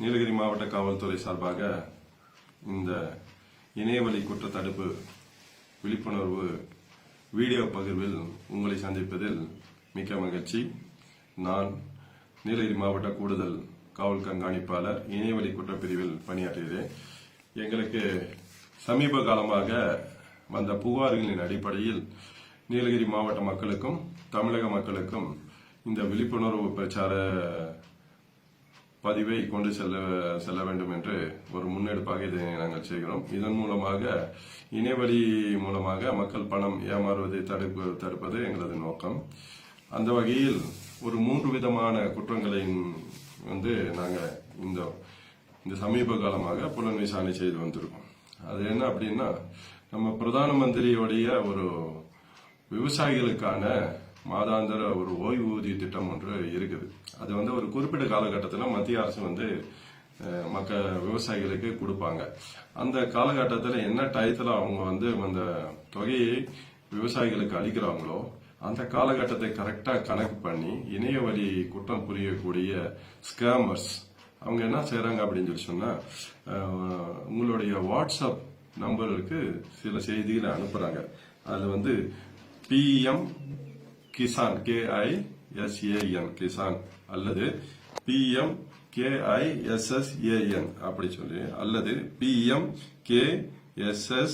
நீலகிரி மாவட்ட காவல்துறை சார்பாக இந்த இணையவழி குற்ற தடுப்பு விழிப்புணர்வு வீடியோ பகிர்வில் உங்களை சந்திப்பதில் மிக்க மகிழ்ச்சி. நான் நீலகிரி மாவட்ட கூடுதல் காவல் கண்காணிப்பாளர் இணையவழி குற்றப்பிரிவில் பணியாற்றுகிறேன். எங்களுக்கு சமீப காலமாக வந்த புகார்களின் அடிப்படையில் நீலகிரி மாவட்ட மக்களுக்கும் தமிழக மக்களுக்கும் இந்த விழிப்புணர்வு பிரச்சார பதிவை கொண்டு செல்ல செல்ல வேண்டும் என்று ஒரு முன்னெடுப்பாக இதை நாங்கள் செய்கிறோம். இதன் மூலமாக இணையவழி மூலமாக மக்கள் பணம் ஏமாறுவதை தடுப்பு தடுப்பது எங்களது நோக்கம். அந்த வகையில் ஒரு மூன்று விதமான குற்றங்களை வந்து நாங்கள் இந்த இந்த சமீப காலமாக புலன் விசாரணை செய்து வந்திருக்கோம். அது என்ன அப்படின்னா நம்ம பிரதான மந்திரியோடைய ஒரு விவசாயிகளுக்கான மாதாந்திர ஒரு ஓய்வூதிய திட்டம் ஒன்று இருக்குது. அது வந்து ஒரு குறிப்பிட்ட காலகட்டத்தில் மத்திய அரசு வந்து மக்க விவசாயிகளுக்கு கொடுப்பாங்க. அந்த காலகட்டத்தில் என்ன டயத்தில் அவங்க வந்து அந்த தொகையை விவசாயிகளுக்கு அளிக்கிறாங்களோ அந்த காலகட்டத்தை கரெக்டாக கணக்கு பண்ணி இணைய வழி குற்றம் புரியக்கூடிய ஸ்கேமர்ஸ் அவங்க என்ன செய்கிறாங்க அப்படின்னு சொல்லி சொன்னால் உங்களுடைய வாட்ஸ்அப் நம்பருக்கு சில செய்திகளை அனுப்புகிறாங்க அதில் வந்து பிஎம் கிசான் கேஐஎஸ்ஏஎன் கிசான் அல்லது பிஎம் கேஐஎஸ்எஸ்ஏஎன் அப்படி சொல்லி அல்லது பிஎம் கேஎஸ்எஸ்ஏஎன்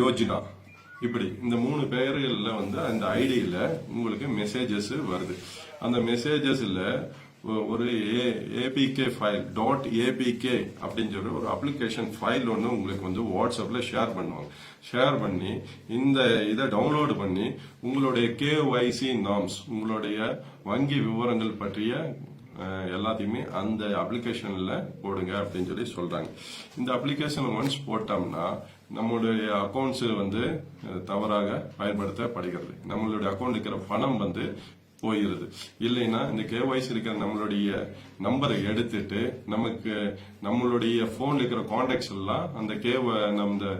யோஜனா. இப்படி இந்த மூணு பெயர்களில் வந்து அந்த ஐடியில் உங்களுக்கு மெசேஜஸ் வருது. அந்த மெசேஜஸில் ஒரு ஏபிகே ஃபைல் டாட் ஏபிகே அப்படின்னு சொல்லி ஒரு அப்ளிகேஷன் ஃபைல் ஒன்று உங்களுக்கு வந்து வாட்ஸ்அப்பில் ஷேர் பண்ணுவாங்க. ஷேர் பண்ணி இந்த இதை டவுன்லோடு பண்ணி உங்களுடைய கேஒய்சி நாம்ஸ் உங்களுடைய வங்கி விவரங்கள் பற்றிய எல்லாத்தையுமே அந்த அப்ளிகேஷனில் போடுங்க அப்படின்னு சொல்லி சொல்கிறாங்க இந்த அப்ளிகேஷன் ஒன்ஸ் போட்டோம்னா நம்மளுடைய அக்கௌண்ட்ஸ் வந்து தவறாக பயன்படுத்தப்படுகிறது. நம்மளுடைய அக்கௌண்ட் இருக்கிற பணம் வந்து போகிறது. இல்லைன்னா இந்த கேஒய்சி இருக்கிற நம்மளுடைய நம்பரை எடுத்துட்டு நமக்கு நம்மளுடைய போன்ல இருக்கிற கான்டாக்ட்ஸ் எல்லாம் அந்த கேவ நம்ம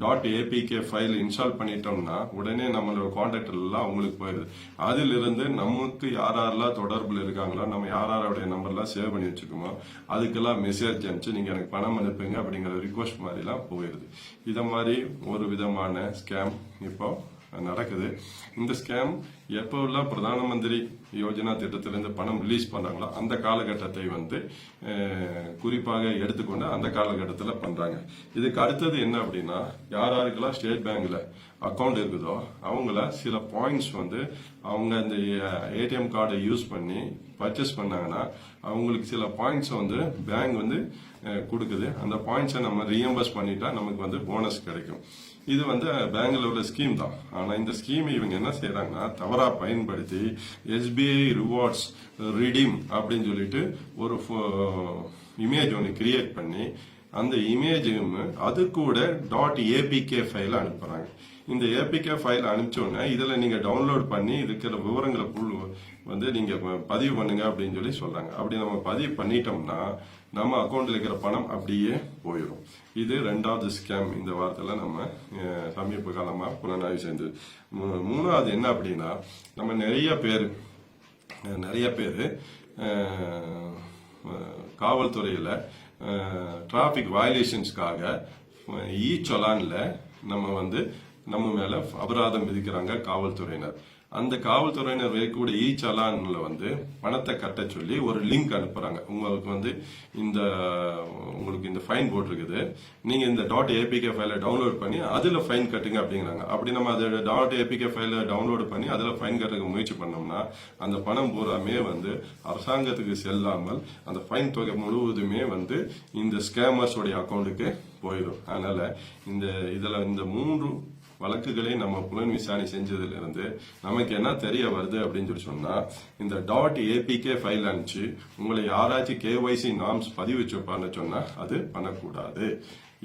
டாட் ஏபிகே ஃபைல் இன்ஸ்டால் பண்ணிட்டோம்னா உடனே நம்மளோட கான்டாக்ட் எல்லாம் அவங்களுக்கு போயிருது அதிலிருந்து நமக்கு யார் யாரெல்லாம் தொடர்பில் இருக்காங்களோ நம்ம யார் யாருடைய நம்பர்லாம் சேவ் பண்ணி வச்சுக்கோமோ அதுக்கெல்லாம் மெசேஜ் அனுப்பிச்சு நீங்க எனக்கு பணம் அனுப்புங்க அப்படிங்கிற ரிக்வஸ்ட் மாதிரிலாம் போயிருது இதை மாதிரி ஒரு விதமான ஸ்கேம் இப்போ நடக்குது. இந்த ஸ்கேம் எப்போல்லாம் பிரதான மந்திரி யோஜனா திட்டத்திலிருந்து பணம் ரிலீஸ் பண்ணாங்களோ அந்த காலகட்டத்தை வந்து குறிப்பாக எடுத்துக்கொண்டு அந்த காலகட்டத்தில் பண்ணுறாங்க இதுக்கு அடுத்தது என்ன அப்படின்னா யார் யாருக்கெல்லாம் ஸ்டேட் பேங்க்கில் அக்கௌண்ட் இருக்குதோ அவங்கள சில பாயிண்ட்ஸ் வந்து அவங்க அந்த ஏடிஎம் கார்டை யூஸ் பண்ணி பர்ச்சேஸ் பண்ணாங்கன்னா அவங்களுக்கு சில பாயிண்ட்ஸ் வந்து பேங்க் வந்து கொடுக்குது. அந்த பாயிண்ட்ஸை நம்ம ரீஎம்பர்ஸ் பண்ணிட்டா நமக்கு வந்து போனஸ் கிடைக்கும். இது வந்து பேங்க்ல ஸ்கீம் தான். ஆனா இந்த ஸ்கீம் இவங்க என்ன செய்யறாங்கன்னா தவறா பயன்படுத்தி எஸ்பிஐ ரிவார்ட்ஸ் ரிடீம் அப்படின்னு சொல்லிட்டு ஒரு இமேஜ் ஒன்று கிரியேட் பண்ணி அந்த இமேஜும் அது கூட டாட் ஏபிகே ஃபைல் அனுப்புறாங்க. இந்த ஏபிகே ஃபைல் அனுப்பிச்சோடனே இதில் நீங்கள் டவுன்லோட் பண்ணி இருக்கிற விவரங்களை புல் வந்து நீங்கள் பதிவு பண்ணுங்க அப்படின்னு சொல்லி சொல்கிறாங்க அப்படி நம்ம பதிவு பண்ணிட்டோம்னா நம்ம அக்கௌண்ட்டில் இருக்கிற பணம் அப்படியே போயிடும். இது ரெண்டாவது ஸ்கேம் இந்த வாரத்தில் நம்ம சமீப காலமாக புலனாய்வு சேர்ந்து. மூணாவது என்ன அப்படின்னா நம்ம நிறைய பேர் நிறைய பேர் காவல்துறையில் டிராஃபிக் வயலேஷன்ஸ்க்காக இ சொலானில் நம்ம வந்து நம்ம மேல அபராதம் விதிக்கிறாங்க காவல்துறையினர். அந்த காவல்துறையினர் வைக்கக்கூடிய இ சலான்ல வந்து பணத்தை கட்ட சொல்லி ஒரு லிங்க் அனுப்புறாங்க. உங்களுக்கு வந்து இந்த உங்களுக்கு இந்த ஃபைன் போட்டிருக்குது. நீங்க இந்த டாட் ஏபிகே ஃபைலை டவுன்லோட் பண்ணி அதுல ஃபைன் கட்டுங்க அப்படிங்கிறாங்க. அப்படி நம்ம அதை டாட் ஏபிகே ஃபைலை டவுன்லோட் பண்ணி அதுல ஃபைன் கட்டுறதுக்கு முயற்சி பண்ணோம்னா அந்த பணம் பூராமே வந்து அரசாங்கத்துக்கு செல்லாமல் அந்த ஃபைன் தொகை முழுவதுமே வந்து இந்த ஸ்கேமர்ஸோடைய அக்கௌண்ட்டுக்கு போயிடும். அதனால இந்த இதுல இந்த மூன்று வழக்குகளை நம்ம புலன் விசாரணை செஞ்சதுல இருந்து நமக்கு என்ன தெரிய வருது அப்படின்னு சொல்லி சொன்னா இந்த டாட் ஏபிகே ஃபைல் அனுப்பிச்சு உங்களை யாராச்சும் கேஒய்சி நாம்ஸ் பதிவு வச்சுப்பான்னு சொன்னா அது பண்ணக்கூடாது.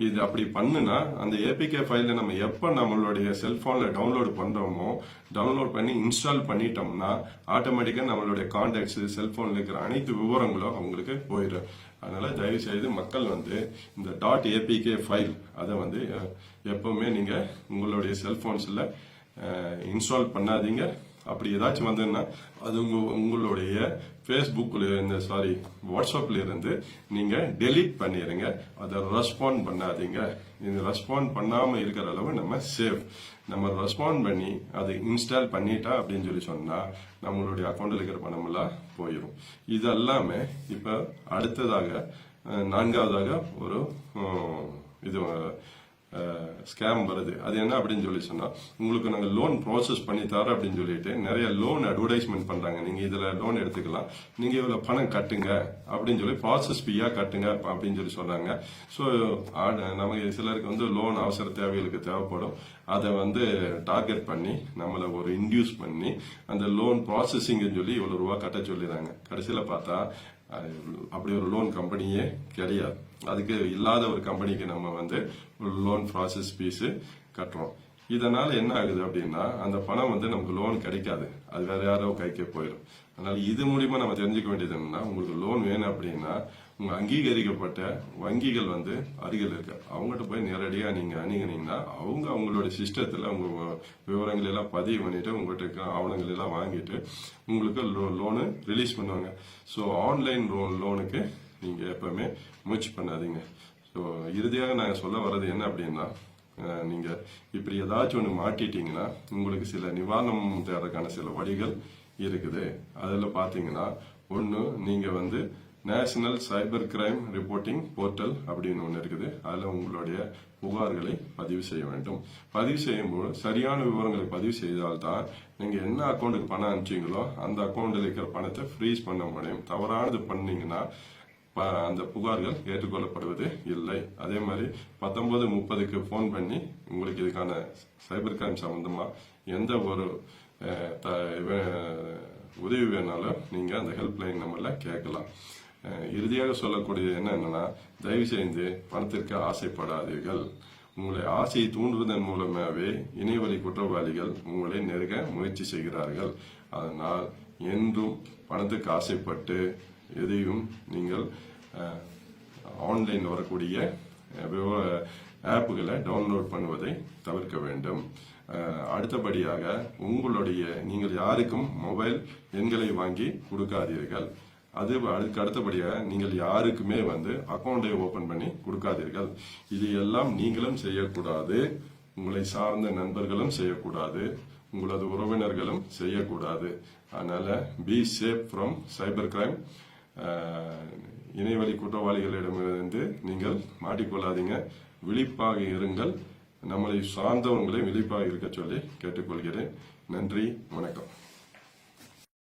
இது அப்படி பண்ணுனா அந்த ஏபிகே ஃபைல நம்ம எப்ப நம்மளுடைய செல்போன்ல டவுன்லோடு பண்றோமோ டவுன்லோட் பண்ணி இன்ஸ்டால் பண்ணிட்டோம்னா ஆட்டோமேட்டிக்கா நம்மளுடைய கான்டாக்ட்ஸ் செல்போன்ல இருக்கிற அனைத்து விவரங்களும் அவங்களுக்கு போயிடும். அதனால தயவு செய்து மக்கள் வந்து இந்த டாட் ஏபிகே ஃபைல் அதை வந்து எப்போவுமே எப்பவுமே நீங்க உங்களுடைய செல்போன்ஸ்ல இன்ஸ்டால் பண்ணாதீங்க. அப்படி ஏதாச்சும் வந்ததுன்னா அது உங்க உங்களுடைய ஃபேஸ்புக்கில் இந்த சாரி வாட்ஸ்அப்ல இருந்து நீங்கள் டெலீட் பண்ணிடுங்க அதை ரெஸ்பாண்ட் பண்ணாதீங்க. இது ரெஸ்பாண்ட் பண்ணாமல் இருக்கிற அளவு நம்ம சேவ் நம்ம ரெஸ்பாண்ட் பண்ணி அதை இன்ஸ்டால் பண்ணிட்டா அப்படின்னு சொல்லி சொன்னால் நம்மளுடைய அக்கௌண்ட்டில் இருக்கிற பணமெல்லாம் போயிடும் இது எல்லாமே இப்போ அடுத்ததாக நான்காவதாக ஒரு இது ஸ்கேம் வருது. அது என்ன அப்படின்னு சொல்லி சொன்னா உங்களுக்கு நாங்கள் லோன் ப்ராசஸ் பண்ணி தரோம் அப்படின்னு சொல்லிட்டு நிறைய லோன் அட்வர்டைஸ்மெண்ட் பண்றாங்க. நீங்க இதுல லோன் எடுத்துக்கலாம். நீங்க இவ்வளவு பணம் கட்டுங்க அப்படின்னு சொல்லி ப்ராசஸ் ஃபீயா கட்டுங்க அப்படின்னு சொல்லி சொல்றாங்க ஸோ நமக்கு சிலருக்கு வந்து லோன் அவசர தேவைகளுக்கு தேவைப்படும். அதை வந்து டார்கெட் பண்ணி நம்மளை ஒரு இன்டியூஸ் பண்ணி அந்த லோன் ப்ராசஸிங் சொல்லி இவ்வளவு ரூபா கட்ட சொல்லிடுறாங்க. கடைசியில பார்த்தா அப்படி ஒரு லோன் கம்பெனியே கிடையாது. அதுக்கு இல்லாத ஒரு கம்பெனிக்கு நம்ம வந்து ஒரு லோன் ப்ராசஸ் ஃபீஸு கட்டுறோம். இதனால என்ன ஆகுது அப்படின்னா அந்த பணம் வந்து நமக்கு லோன் கிடைக்காது. அது வேற யாரோ கைக்கே போயிடும். அதனால இது மூலியமா நம்ம தெரிஞ்சுக்க வேண்டியது என்னன்னா உங்களுக்கு லோன் வேணும் அப்படின்னா உங்க அங்கீகரிக்கப்பட்ட வங்கிகள் வந்து அருகில் இருக்கு. அவங்ககிட்ட போய் நேரடியா நீங்க அணுகினீங்கன்னா அவங்க அவங்களோட சிஸ்டத்துல உங்க விவரங்கள் எல்லாம் பதிவு பண்ணிட்டு உங்ககிட்ட ஆவணங்கள் எல்லாம் வாங்கிட்டு உங்களுக்கு லோனு ரிலீஸ் பண்ணுவாங்க. ஸோ ஆன்லைன் லோன் லோனுக்கு நீங்க எப்பவுமே முயற்சி பண்ணாதீங்க. ஸோ இறுதியாக நாங்கள் சொல்ல வர்றது என்ன அப்படின்னா நீங்கள் நீங்க இப்படி ஏதாச்சும் ஒன்று மாட்டிட்டீங்கன்னா உங்களுக்கு சில நிவாரணம் தேடுறதுக்கான சில வழிகள் இருக்குது. அதில் பார்த்தீங்கன்னா ஒன்று நீங்க வந்து national cyber crime reporting portal அப்படின்னு ஒன்று இருக்குது. அதில் உங்களுடைய புகார்களை பதிவு செய்ய வேண்டும். பதிவு செய்யும்போது சரியான விவரங்களை பதிவு செய்தால்தான் நீங்கள் என்ன அக்கௌண்ட்டுக்கு பணம் அனுப்பிச்சீங்களோ அந்த அக்கௌண்ட்டில் இருக்கிற பணத்தை ஃப்ரீஸ் பண்ண முடியும். தவறானது பண்ணீங்கன்னா ப- அந்த புகார்கள் ஏற்றுக்கொள்ளப்படுவது இல்லை. அதே மாதிரி பத்தொன்பது முப்பதுக்கு ஃபோன் பண்ணி உங்களுக்கு இதுக்கான சைபர் கிரைம் சம்மந்தமாக எந்த ஒரு உதவி வேணாலும் நீங்கள் அந்த ஹெல்ப்லைன் நம்பரில் கேட்கலாம். இறுதியாக சொல்லக்கூடியது என்ன என்னன்னா தயவு செய்து பணத்திற்கு ஆசைப்படாதீர்கள். உங்களை ஆசையை தூண்டுவதன் மூலமாகவே இணையவழி குற்றவாளிகள் உங்களை நெருங்க முயற்சி செய்கிறார்கள். அதனால் என்றும் பணத்துக்கு ஆசைப்பட்டு எதையும் நீங்கள் ஆன்லைன் வரக்கூடிய விவ- ஆப்புகளை டவுன்லோட் பண்ணுவதை தவிர்க்க வேண்டும். அடுத்தபடியாக உங்களுடைய நீங்கள் யாருக்கும் மொபைல் எண்களை வாங்கி கொடுக்காதீர்கள். அது அதுக்கு அடுத்தபடியாக நீங்கள் யாருக்குமே வந்து அக்கௌண்ட்டை ஓபன் பண்ணி கொடுக்காதீர்கள். இது எல்லாம் நீங்களும் செய்யக்கூடாது. உங்களை சார்ந்த நண்பர்களும் செய்யக்கூடாது. உங்களது உறவினர்களும் செய்யக்கூடாது. அதனால be safe from cyber crime இணையவழி குற்றவாளிகளிடமிருந்து நீங்கள் மாட்டிக்கொள்ளாதீங்க. விழிப்பாக இருங்கள். நம்மளை சார்ந்தவங்களை விழிப்பாக இருக்க சொல்லி கேட்டுக்கொள்கிறேன். நன்றி வணக்கம்.